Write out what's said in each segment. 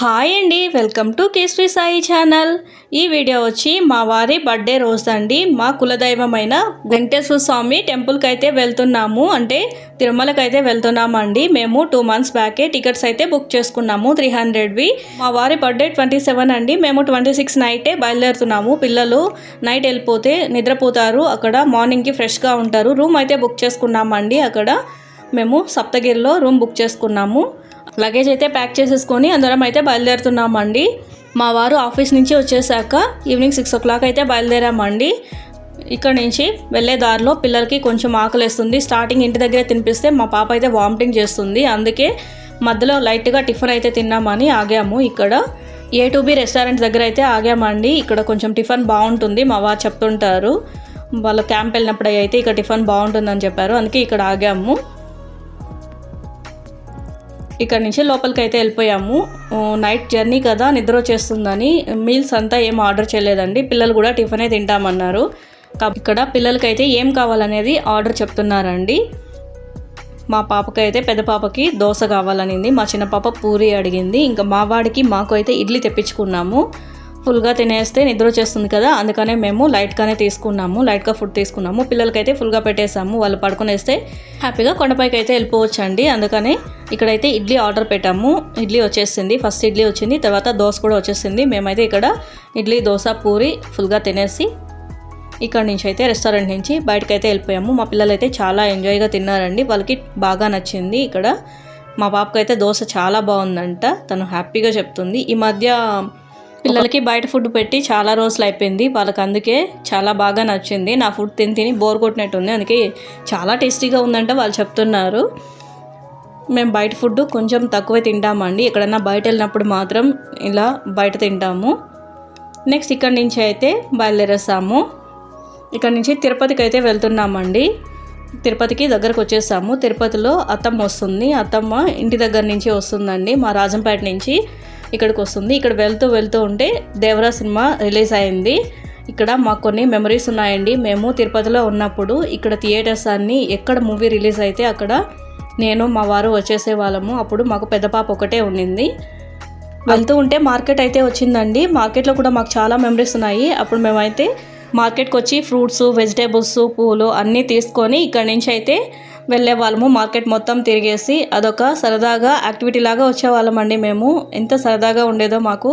Hi అండి welcome to Keshri Sai channel. ఈ video వచ్చి మా వారి బర్త్డే రోజు అండి మా కులదైవమైన వెంకటేశ్వర స్వామి టెంపుల్కి అయితే వెళ్తున్నాము. అంటే తిరుమలకి అయితే వెళ్తున్నామండి. మేము టూ మంత్స్ బ్యాకే టికెట్స్ అయితే బుక్ చేసుకున్నాము త్రీ హండ్రెడ్వి మా వారి బర్త్డే ట్వంటీ సెవెన్ అండి. మేము ట్వంటీ సిక్స్ నైటే బయలుదేరుతున్నాము. పిల్లలు నైట్ వెళ్ళిపోతే నిద్రపోతారు. అక్కడ మార్నింగ్కి ఫ్రెష్గా ఉంటారు. రూమ్ అయితే బుక్ చేసుకున్నామండి. అక్కడ మేము సప్తగిరిలో రూమ్ బుక్ చేసుకున్నాము. లగేజ్ అయితే ప్యాక్ చేసేసుకొని అందరం అయితే బయలుదేరుతున్నామండి. మా వారు ఆఫీస్ నుంచి వచ్చేసాక ఈవినింగ్ సిక్స్ ఓ క్లాక్ అయితే బయలుదేరామండి. ఇక్కడ నుంచి వెళ్ళే దారిలో పిల్లలకి కొంచెం ఆకలేస్తుంది. స్టార్టింగ్ ఇంటి దగ్గరే తినిపిస్తే మా పాప అయితే వామిటింగ్ చేస్తుంది. అందుకే మధ్యలో లైట్గా టిఫిన్ అయితే తిన్నామని ఆగాము ఇక్కడ. ఏ టు బి రెస్టారెంట్ దగ్గర అయితే ఆగామండి. ఇక్కడ కొంచెం టిఫిన్ బాగుంటుంది మా వారు చెప్తుంటారు. వాళ్ళ క్యాంప్ వెళ్ళినప్పుడు అయితే ఇక్కడ టిఫిన్ బాగుంటుందని చెప్పారు. అందుకే ఇక్కడ ఆగాము. ఇక్కడ నుంచి లోపలికి అయితే వెళ్ళిపోయాము నైట్ జర్నీ కదా నిద్ర వచ్చేస్తుందని. మీల్స్ అంతా ఏం ఆర్డర్ చేయలేదండి. పిల్లలు కూడా టిఫినే తింటామన్నారు. ఇక్కడ పిల్లలకైతే ఏం కావాలనేది ఆర్డర్ చెప్తున్నారండి. మా పాపకి అయితే పెద్ద పాపకి దోశ కావాలనింది. మా చిన్న పాప పూరి అడిగింది. ఇంకా మా వాడికి మాకు అయితే ఇడ్లీ తెప్పించుకున్నాము. ఫుల్గా తినేస్తే నిద్ర వచ్చేస్తుంది కదా అందుకనే మేము లైట్గానే తీసుకున్నాము లైట్గా ఫుడ్ తీసుకున్నాము. పిల్లలకైతే ఫుల్గా పెట్టేసాము వాళ్ళు పడుకునేస్తే హ్యాపీగా కొండపైకి అయితే వెళ్ళిపోవచ్చు అండి అందుకని ఇక్కడైతే ఇడ్లీ ఆర్డర్ పెట్టాము ఇడ్లీ వచ్చేసింది ఫస్ట్ ఇడ్లీ వచ్చింది తర్వాత దోశ కూడా వచ్చేసింది. మేమైతే ఇక్కడ ఇడ్లీ దోశ పూరి ఫుల్గా తినేసి ఇక్కడ నుంచి అయితే రెస్టారెంట్ నుంచి బయటకు అయితే వెళ్ళిపోయాము. మా పిల్లలు అయితే చాలా ఎంజాయ్గా తిన్నారండి వాళ్ళకి బాగా నచ్చింది ఇక్కడ. మా పాపకైతే దోశ చాలా బాగుందంట తను హ్యాపీగా చెప్తుంది. ఈ మధ్య పిల్లలకి బయట ఫుడ్ పెట్టి చాలా రోజులు అయిపోయింది. వాళ్ళకి అందుకే చాలా బాగా నచ్చింది. నా ఫుడ్ తిని తిని బోర్ కొట్టినట్టుంది. అందుకే చాలా టేస్టీగా ఉందంట వాళ్ళు చెప్తున్నారు. మేము బయట ఫుడ్ కొంచెం తక్కువే తింటామండి. ఎక్కడన్నా బయట వెళ్ళినప్పుడు మాత్రం ఇలా బయట తింటాము. నెక్స్ట్ ఇక్కడి నుంచి అయితే బయలుదేరేసాము ఇక్కడ నుంచి తిరుపతికి అయితే వెళ్తున్నామండి. తిరుపతికి దగ్గరకు వచ్చేసాము తిరుపతిలో అత్తమ్మ వస్తుంది. అత్తమ్మ ఇంటి దగ్గర నుంచి వస్తుందండి. మా రాజంపేట నుంచి. ఇక్కడికి వస్తుంది ఇక్కడ వెళ్తూ వెళ్తూ ఉంటే దేవరా సినిమా రిలీజ్ అయింది. ఇక్కడ మాకు కొన్ని మెమరీస్ ఉన్నాయండి. మేము తిరుపతిలో ఉన్నప్పుడు ఇక్కడ థియేటర్స్ అన్నీ ఎక్కడ మూవీ రిలీజ్ అయితే అక్కడ నేను మా వారు వచ్చేసే వాళ్ళము. అప్పుడు మాకు పెద్ద పాప ఒకటే ఉండింది వెళ్తూ ఉంటే మార్కెట్ అయితే వచ్చిందండి. మార్కెట్లో కూడా మాకు చాలా మెమరీస్ ఉన్నాయి. అప్పుడు మేమైతే మార్కెట్కి వచ్చి ఫ్రూట్స్ వెజిటేబుల్స్ పూలు అన్నీ తీసుకొని ఇక్కడ నుంచి అయితే వెళ్ళే వాళ్ళము మార్కెట్ మొత్తం తిరిగేసి అదొక సరదాగా యాక్టివిటీ లాగా వచ్చేవాళ్ళం అండి మేము. ఎంత సరదాగా ఉండేదో మాకు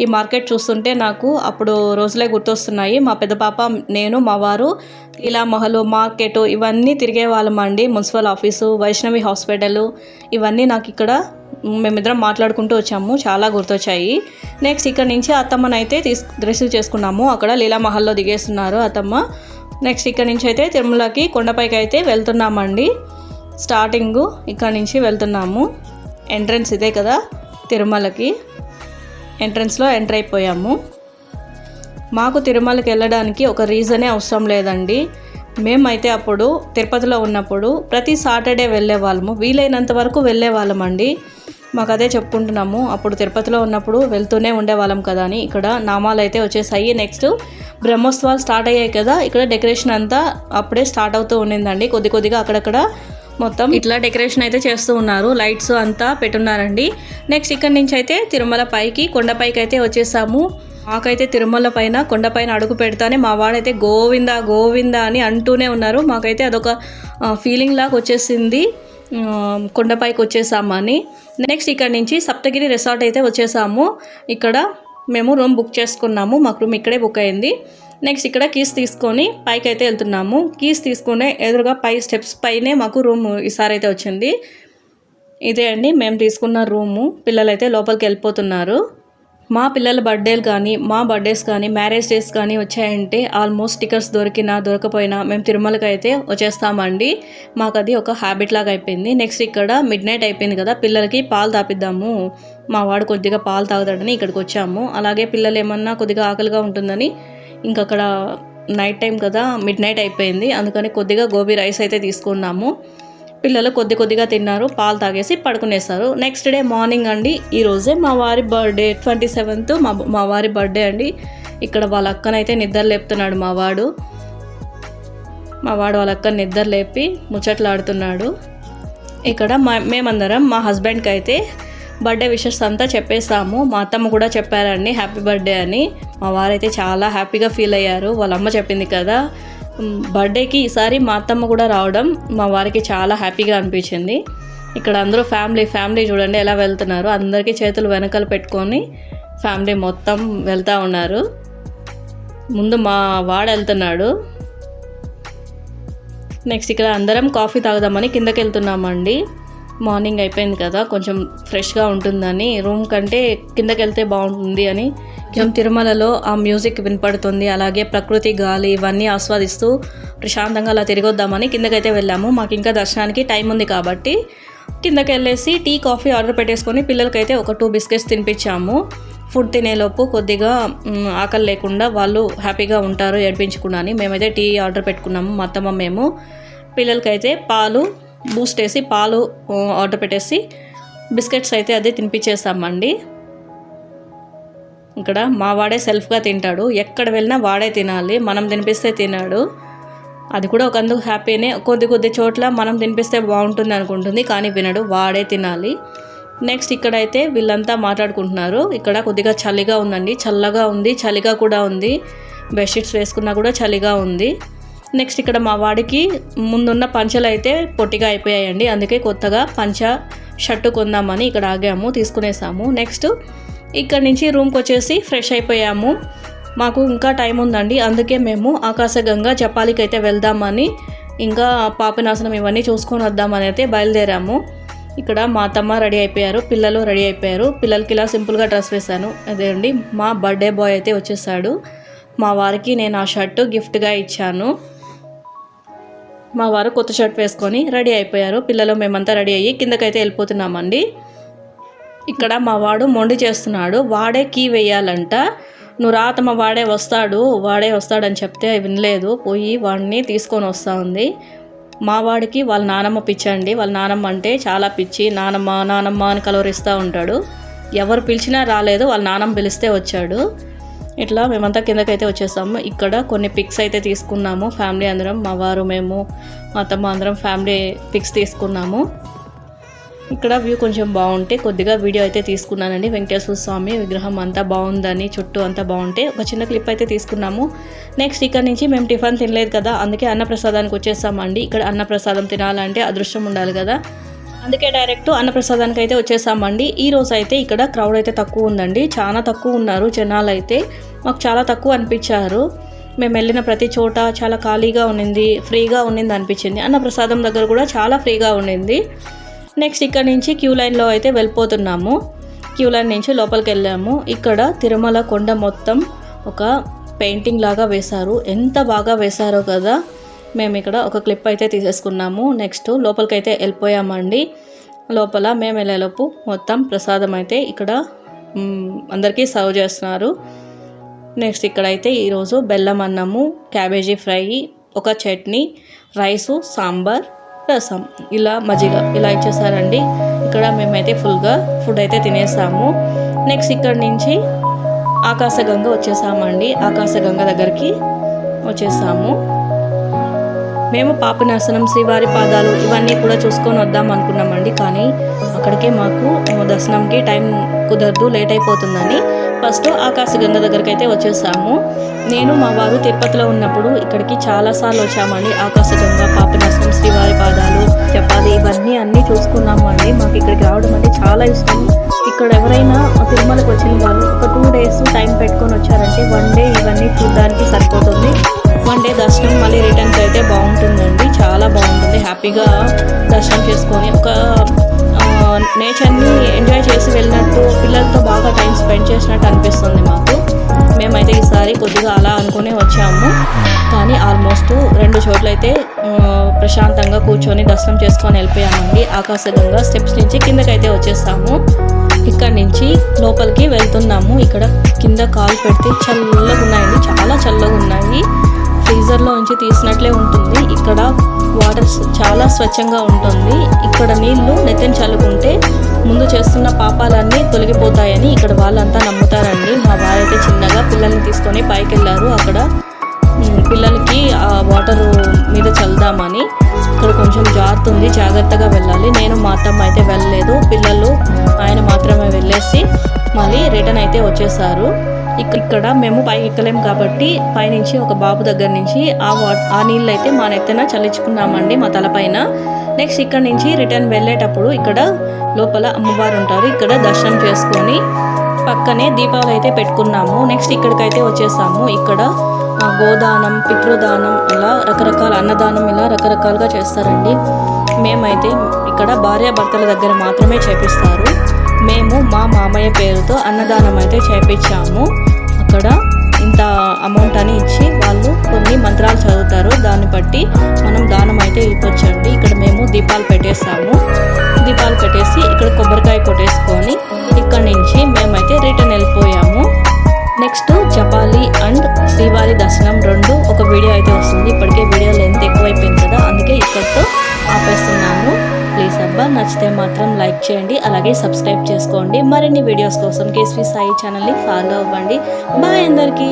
ఈ మార్కెట్ చూస్తుంటే నాకు అప్పుడు రోజులే గుర్తొస్తున్నాయి. మా పెద్ద పాప నేను మా వారు ఇలా మొహలు మార్కెట్ ఇవన్నీ తిరిగే వాళ్ళం అండి మున్సిపల్ ఆఫీసు వైష్ణవి హాస్పిటల్ ఇవన్నీ నాకు ఇక్కడ మేమిద్దరం మాట్లాడుకుంటూ వచ్చాము. చాలా గుర్తొచ్చాయి. నెక్స్ట్ ఇక్కడ నుంచి అత్తమ్మని అయితే తీసు రిసీవ్ చేసుకున్నాము. అక్కడ లీలామహల్లో దిగేస్తున్నారు అత్తమ్మ. నెక్స్ట్ ఇక్కడ నుంచి అయితే తిరుమలకి కొండపైకి అయితే వెళ్తున్నామండి. స్టార్టింగ్ ఇక్కడ నుంచి వెళ్తున్నాము. ఎంట్రన్స్ ఇదే కదా తిరుమలకి. ఎంట్రన్స్లో ఎంటర్ అయిపోయాము. మాకు తిరుమలకి వెళ్ళడానికి ఒక రీజనే అవసరం లేదండి. మేమైతే అప్పుడు తిరుపతిలో ఉన్నప్పుడు ప్రతి సాటర్డే వెళ్ళే వాళ్ళము. వీలైనంత వరకు వెళ్ళే వాళ్ళమండి. మాకు అదే చెప్పుకుంటున్నాము. అప్పుడు తిరుపతిలో ఉన్నప్పుడు వెళ్తూనే ఉండేవాళ్ళం కదా అని. ఇక్కడ నామాలు అయితే వచ్చేసాయి. నెక్స్ట్ బ్రహ్మోత్సవాలు స్టార్ట్ అయ్యాయి కదా. ఇక్కడ డెకరేషన్ అంతా అప్పుడే స్టార్ట్ అవుతూ ఉండిందండి. కొద్ది కొద్దిగా అక్కడక్కడ మొత్తం ఇట్లా డెకరేషన్ అయితే చేస్తూ ఉన్నారు. లైట్స్ అంతా పెట్టున్నారండి. నెక్స్ట్ ఇక్కడ నుంచి అయితే తిరుమల పైకి కొండపైకి అయితే వచ్చేసాము. మాకైతే తిరుమల పైన కొండపైన అడుగు పెడతానే మా వాడైతే గోవింద గోవింద అని అంటూనే ఉన్నారు. మాకైతే అదొక ఫీలింగ్ లాగా వచ్చేసింది. కొండపైకి వచ్చేసామని నెక్స్ట్ ఇక్కడ నుంచి సప్తగిరి రిసార్ట్ అయితే వచ్చేసాము. ఇక్కడ మేము రూమ్ బుక్ చేసుకున్నాము. మాకు రూమ్ ఇక్కడే బుక్ అయింది. నెక్స్ట్ ఇక్కడ కీస్ తీసుకొని పైకి అయితే వెళ్తున్నాము. కీస్ తీసుకునే ఎదురుగా పై స్టెప్స్ పైనే మాకు రూమ్ ఈసారి అయితే వచ్చింది. ఇదే అండి మేము తీసుకున్న రూము పిల్లలైతే లోపలికి వెళ్ళిపోతున్నారు. మా పిల్లల బర్త్డేలు కానీ మా బర్త్డేస్ కానీ మ్యారేజ్ డేస్ కానీ వచ్చాయంటే ఆల్మోస్ట్ స్టిక్కర్స్ దొరికినా దొరకపోయినా మేము తిరుమలకి అయితే వచ్చేస్తామండి. మాకు అది ఒక హ్యాబిట్ లాగా అయిపోయింది. నెక్స్ట్ ఇక్కడ మిడ్ నైట్ అయిపోయింది కదా పిల్లలకి పాలు తాపిద్దాము. మా వాడు కొద్దిగా పాలు తాగుతాడని ఇక్కడికి వచ్చాము. అలాగే పిల్లలు ఏమన్నా కొద్దిగా ఆకలిగా ఉంటుందని ఇంకక్కడ నైట్ టైం కదా మిడ్ నైట్ అయిపోయింది. అందుకని కొద్దిగా గోబీ రైస్ అయితే తీసుకున్నాము. పిల్లలు కొద్ది కొద్దిగా తిన్నారు పాలు తాగేసి పడుకునేస్తారు నెక్స్ట్ డే మార్నింగ్ అండి ఈరోజే మా వారి బర్త్డే ట్వంటీ సెవెంత్ మా మా వారి బర్త్డే అండి. ఇక్కడ వాళ్ళ అక్కనైతే నిద్ర లేపుతున్నాడు మా వాడు. మా వాడు వాళ్ళ అక్కని నిద్ర లేపి ముచ్చట్లాడుతున్నాడు. ఇక్కడ మా మేమందరం మా హస్బెండ్కి అయితే బర్త్డే విషెస్ అంతా చెప్పేసాము మా అత్తమ్మ కూడా చెప్పారండి హ్యాపీ బర్త్డే అని. మా వారైతే చాలా హ్యాపీగా ఫీల్ అయ్యారు. వాళ్ళ అమ్మ చెప్పింది కదా. బర్త్డేకి ఈసారి మా అత్తమ్మ కూడా రావడం మా వారికి చాలా హ్యాపీగా అనిపించింది. ఇక్కడ అందరూ ఫ్యామిలీ ఫ్యామిలీ చూడండి ఎలా వెళ్తున్నారు. అందరికీ చేతులు వెనకాల పెట్టుకొని ఫ్యామిలీ మొత్తం వెళ్తూ ఉన్నారు. ముందు మా వాడు వెళ్తున్నాడు. నెక్స్ట్ ఇక్కడ అందరం కాఫీ తాగుదామని కిందకి వెళ్తున్నామండి మార్నింగ్ అయిపోయింది కదా కొంచెం ఫ్రెష్గా ఉంటుందని రూమ్ కంటే కిందకి వెళ్తే బాగుంటుంది అని కొంచెం తిరుమలలో ఆ మ్యూజిక్ వినపడుతుంది అలాగే ప్రకృతి గాలి ఇవన్నీ ఆస్వాదిస్తూ ప్రశాంతంగా అలా తిరిగొద్దామని కిందకైతే వెళ్ళాము. మాకు ఇంకా దర్శనానికి టైం ఉంది కాబట్టి కిందకి వెళ్ళేసి టీ కాఫీ ఆర్డర్ పెట్టేసుకొని పిల్లలకైతే ఒక టూ బిస్కెట్స్ తినిపించాము. ఫుడ్ తినేలోపు కొద్దిగా ఆకలి లేకుండా వాళ్ళు హ్యాపీగా ఉంటారు ఏడిపించకుండా అని మేమైతే టీ ఆర్డర్ పెట్టుకున్నాము మా అత్తమ్మ మేము. పిల్లలకైతే పాలు బూస్ట్ వేసి పాలు ఆర్డర్ పెట్టేసి బిస్కెట్స్ అయితే అదే తినిపించేసామండి ఇక్కడ మా వాడే సెల్ఫ్గా తింటాడు. ఎక్కడ వెళ్ళినా వాడే తినాలి. మనం తినిపిస్తే తినాడు. అది కూడా ఒక అందుకు హ్యాపీనే. కొద్ది కొద్ది చోట్ల మనం తినిపిస్తే బాగుంటుంది అనుకుంటుంది కానీ వినడు. వాడే తినాలి. నెక్స్ట్ ఇక్కడైతే వీళ్ళంతా మాట్లాడుకుంటున్నారు. ఇక్కడ కొద్దిగా చలిగా ఉందండి. చల్లగా ఉంది. చలిగా కూడా ఉంది. బెడ్షీట్స్ వేసుకున్నా కూడా చలిగా ఉంది. నెక్స్ట్ ఇక్కడ మా వాడికి ముందున్న పంచలు అయితే పొట్టిగా అయిపోయాయండి. అందుకే కొత్తగా పంచ షర్టు కొందామని ఇక్కడ ఆగాము తీసుకునేసాము. నెక్స్ట్ ఇక్కడ నుంచి రూమ్కి వచ్చేసి ఫ్రెష్ అయిపోయాము. మాకు ఇంకా టైం ఉందండి. అందుకే మేము ఆకాశగంగా జపాలికి అయితే వెళ్దామని ఇంకా పాపనాశనం ఇవన్నీ చూసుకొని వద్దామని అయితే బయలుదేరాము. ఇక్కడ మా అత్తమ్మ రెడీ అయిపోయారు పిల్లలు రెడీ అయిపోయారు. పిల్లలకి ఇలా సింపుల్గా డ్రెస్ వేశాను. అదే అండి మా బర్త్డే బాయ్ అయితే వచ్చేసాడు. మా వారికి నేను ఆ షర్టు గిఫ్ట్గా ఇచ్చాను. మా వారు కొత్త షర్ట్ వేసుకొని రెడీ అయిపోయారు. పిల్లలు మేమంతా రెడీ అయ్యి కిందకైతే వెళ్ళిపోతున్నామండి. ఇక్కడ మా వాడు మొండి చేస్తున్నాడు. వాడే కీ వేయాలంట. నువ్వు రాతమ్మ వాడే వస్తాడు. వాడే వస్తాడని చెప్తే వినలేదు. పోయి వాడిని తీసుకొని వస్తూ ఉంది. మా వాడికి వాళ్ళ నానమ్మ పిచ్చండి వాళ్ళ నానమ్మ అంటే చాలా పిచ్చి. నానమ్మ నానమ్మ అని కలవరిస్తూ ఉంటాడు. ఎవరు పిలిచినా రాలేదు. వాళ్ళ నానమ్మ పిలిస్తే వచ్చాడు. ఇట్లా మేమంతా కిందకైతే వచ్చేసాము. ఇక్కడ కొన్ని పిక్స్ అయితే తీసుకున్నాము. ఫ్యామిలీ అందరం మా వారు మేము మా అత్తమ్మ అందరం ఫ్యామిలీ పిక్స్ తీసుకున్నాము. ఇక్కడ వ్యూ కొంచెం బాగుంటే కొద్దిగా వీడియో అయితే తీసుకున్నానండి. వెంకటేశ్వర స్వామి విగ్రహం అంతా బాగుందని చుట్టూ అంతా బాగుంటే ఒక చిన్న క్లిప్ అయితే తీసుకున్నాము. నెక్స్ట్ ఇక్కడ నుంచి మేము టిఫిన్ తినలేదు కదా అందుకే అన్నప్రసాదానికి వచ్చేసామండి. ఇక్కడ అన్నప్రసాదం తినాలంటే అదృష్టం ఉండాలి కదా. అందుకే డైరెక్ట్ అన్నప్రసాదానికి అయితే వచ్చేసామండి. ఈ రోజు అయితే ఇక్కడ క్రౌడ్ అయితే తక్కువ ఉందండి. చాలా తక్కువ ఉన్నారు జనాలు అయితే. మాకు చాలా తక్కువ అనిపించారు. మేము వెళ్ళిన ప్రతి చోట చాలా ఖాళీగా ఉండింది ఫ్రీగా ఉండింది అనిపించింది. అన్నప్రసాదం దగ్గర కూడా చాలా ఫ్రీగా ఉండింది. నెక్స్ట్ ఇక్కడ నుంచి క్యూ లైన్లో అయితే వెళ్ళిపోతున్నాము. క్యూ లైన్ నుంచి లోపలికి వెళ్ళాము. ఇక్కడ తిరుమల కొండ మొత్తం ఒక పెయింటింగ్ లాగా వేశారు. ఎంత బాగా వేశారో కదా. మేము ఇక్కడ ఒక క్లిప్ అయితే తీసేసుకున్నాము. నెక్స్ట్ లోపలికైతే వెళ్ళిపోయామండి. లోపల మేము వెళ్ళేలోపు మొత్తం ప్రసాదం అయితే ఇక్కడ అందరికీ సర్వ్ చేస్తున్నారు. నెక్స్ట్ ఇక్కడైతే ఈరోజు బెల్లం అన్నము క్యాబేజీ ఫ్రై ఒక చట్నీ రైసు సాంబార్ రసం. ఇలా మజ్జిగ ఇలా ఇచ్చేసారండి. ఇక్కడ మేమైతే ఫుల్గా ఫుడ్ అయితే తినేసాము. నెక్స్ట్ ఇక్కడ నుంచి ఆకాశగంగ వచ్చేసామండి. ఆకాశగంగ దగ్గరికి వచ్చేసాము. మేము పాపనాశనం శ్రీవారి పాదాలు ఇవన్నీ కూడా చూసుకొని వద్దాం అనుకున్నామండి. కానీ అక్కడికే మాకు దర్శనంకి టైం కుదరదు లేట్ అయిపోతుందని. ఫస్ట్ ఆకాశగంగ దగ్గరికి అయితే వచ్చేసాము. నేను మా వారు తిరుపతిలో ఉన్నప్పుడు ఇక్కడికి చాలాసార్లు వచ్చామండి. ఆకాశగంగ పాపనాశనం శ్రీవారి పాదాలు చెప్పాలి ఇవన్నీ అన్నీ చూసుకున్నాము అండి మాకు ఇక్కడికి రావడం అంటే చాలా ఇష్టం. ఇక్కడ ఎవరైనా తిరుమలకు వచ్చిన వాళ్ళు ఒక టూ డేస్ టైం పెట్టుకొని వచ్చారంటే వన్ డే ఇవన్నీ చూడడానికి సరిపోతుంది. వన్ డే దర్శనం మళ్ళీ రిటర్న్కి అయితే బాగుంటుందండి. చాలా బాగుంటుంది. హ్యాపీగా దర్శనం చేసుకొని ఒక నేచర్ని ఎంజాయ్ చేసి వెళ్ళినట్టు పిల్లలతో బాగా టైం స్పెండ్ చేసినట్టు అనిపిస్తుంది మాకు. మేమైతే ఈసారి కొద్దిగా అలా అనుకునే వచ్చాము. కానీ ఆల్మోస్ట్ రెండు చోట్ల అయితే ప్రశాంతంగా కూర్చొని దర్శనం చేసుకొని వెళ్ళిపోయామండి. ఆకాశగంగా స్టెప్స్ నుంచి కిందకైతే వచ్చేస్తాము. ఇక్కడ నుంచి లోపలికి వెళ్తున్నాము. ఇక్కడ కింద కాలు పెడితే చల్లగా ఉన్నాయండి. చాలా చల్లగా ఉన్నాయి. ఫ్రీజర్లో నుంచి తీసినట్లే ఉంటుంది. ఇక్కడ వాటర్ చాలా స్వచ్ఛంగా ఉంటుంది. ఇక్కడ నీళ్ళు నెత్తిన చల్లుకుంటే ముందు చేస్తున్న పాపాలన్నీ తొలగిపోతాయని ఇక్కడ వాళ్ళంతా నమ్ముతారండి. మా వారైతే చిన్నగా పిల్లల్ని తీసుకొని పైకి వెళ్ళారు అక్కడ పిల్లలకి ఆ వాటర్ మీద చల్దామని ఇక్కడ కొంచెం జారుతుంది. జాగ్రత్తగా వెళ్ళాలి. నేను మా అత్తమ్మ అయితే వెళ్ళలేదు. పిల్లలు ఆయన మాత్రమే వెళ్ళేసి మళ్ళీ రిటర్న్ అయితే వచ్చేసారు. ఇక్కడ మేము పై ఎక్కలేం కాబట్టి పైనుంచి ఒక బాబు దగ్గర నుంచి ఆ ఆ నీళ్ళు అయితే మా నెత్తన చల్లించుకున్నామండి మా తలపైన. నెక్స్ట్ ఇక్కడ నుంచి రిటర్న్ వెళ్ళేటప్పుడు ఇక్కడ లోపల అమ్మవారు ఉంటారు. ఇక్కడ దర్శనం చేసుకొని పక్కనే దీపాలు అయితే పెట్టుకున్నాము. నెక్స్ట్ ఇక్కడికైతే వచ్చేసాము. ఇక్కడ గోదానం పితృదానం ఇలా రకరకాల అన్నదానం ఇలా రకరకాలుగా చేస్తారండి. మేమైతే ఇక్కడ భార్యాభర్తల దగ్గర మాత్రమే చేపిస్తారు. మేము మా మామయ్య పేరుతో అన్నదానం అయితే చేపించాము. అక్కడ ఇంత అమౌంట్ అని ఇచ్చి వాళ్ళు కొన్ని మంత్రాలు చదువుతారు. దాన్ని బట్టి మనం దానం అయితే ఇవ్వచ్చండి. ఇక్కడ మేము దీపాలు పెట్టేస్తాము. దీపాలు పెట్టేసి ఇక్కడ కొబ్బరికాయ కొట్టేసుకొని ఇక్కడ నుంచి మేమైతే రిటర్న్ వెళ్ళిపోయాము. నెక్స్ట్ జపాలి అండ్ శ్రీవారి దర్శనం రెండు ఒక వీడియో అయితే వస్తుంది. ఇప్పటికి ప్లీజ్ అబ్బా నచ్చితే మాత్రం లైక్ చేయండి అలాగే సబ్స్క్రైబ్ చేసుకోండి. మరిన్ని వీడియోస్ కోసం కేసీ సాయి ఛానల్ని ఫాలో అవ్వండి. బాయ్ అందరికీ.